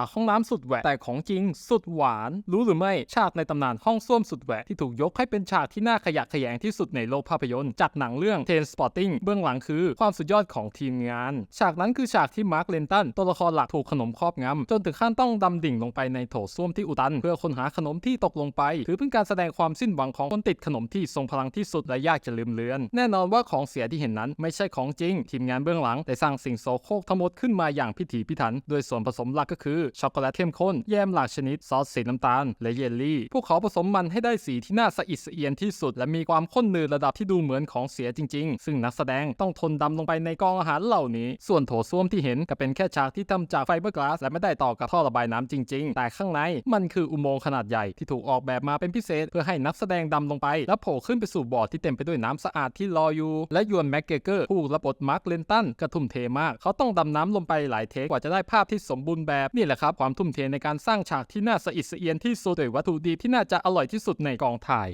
ากห้องน้ำสุดแหวกแต่ของจริงสุดหวาน รู้หรือไม่ฉากในตำนานห้องส้วมสุดแหวกที่ถูกยกให้เป็นฉากที่น่าขยะแขยงที่สุดในโลกภาพยนตร์ จากหนังเรื่อง t r a n Spotting เบื้องหลังคือความสุดยอดของทีมงาน ฉากนั้นคือฉากที่มาร์คเลนตันตัวละครหลักถูกขนมครอบงำจนถึงขั้นต้องดำดิ่งลงไปในโถส้วมที่อุตัน เพื่อค้นหาขนมที่ตกลงไป ถือเป็นการแสดงความสิ้นหวังของคนติดขนมที่ทรงพลังที่สุดและยากจะลืมเลือน แน่นอนว่าของเสียที่เห็นนั้นไม่ใช่ของจริง ทีมงานเบื้องหลังได้สร้างสิ่งโสโครกทั้งหมดขึ้นมาอย่างพิถีพิถัน โดยส่วนผสมหลักก็คือช็อกโกแลตเข้มข้น แยมหลากชนิด ซอสสีน้ำตาล และเยลลี่ พวกเขาผสมมันให้ได้สีที่น่าสะอิดสะเอียนที่สุด และมีความข้นหนืดระดับที่ดูเหมือนของเสียจริง ๆ ซึ่งนักแสดงต้องทนดำลงไปในกองอาหารเหล่านี้ ส่วนโถส้วมที่เห็นก็เป็นแค่ฉากที่ทำจากไฟเบอร์กลาสและไม่ได้ต่อกับท่อระบายน้ำจริง ๆ แต่ข้างในมันคืออุโมงค์ขนาดใหญ่ที่ถูกออกแบบมาเป็นพิเศษ เพื่อให้นักแสดงดำลงไป แล้วโผล่ขึ้นไปสู่บ่อที่เต็มไปด้วยน้ำสะอาดที่รออยู่ และยวนแม็กเกเกอร์ผู้รับบทมาร์คเลนตันกระทุ่มเทมาก เขาต้องดำน้ำลงไปหลายเทคกว่าจะได้ภาพที่สมบูรณ์แบบนี่แหละครับความทุ่มเทในการสร้างฉากที่น่าสะอิดสะเอียนที่สุดด้วยวัตถุดิบที่น่าจะอร่อยที่สุดในกองถ่าย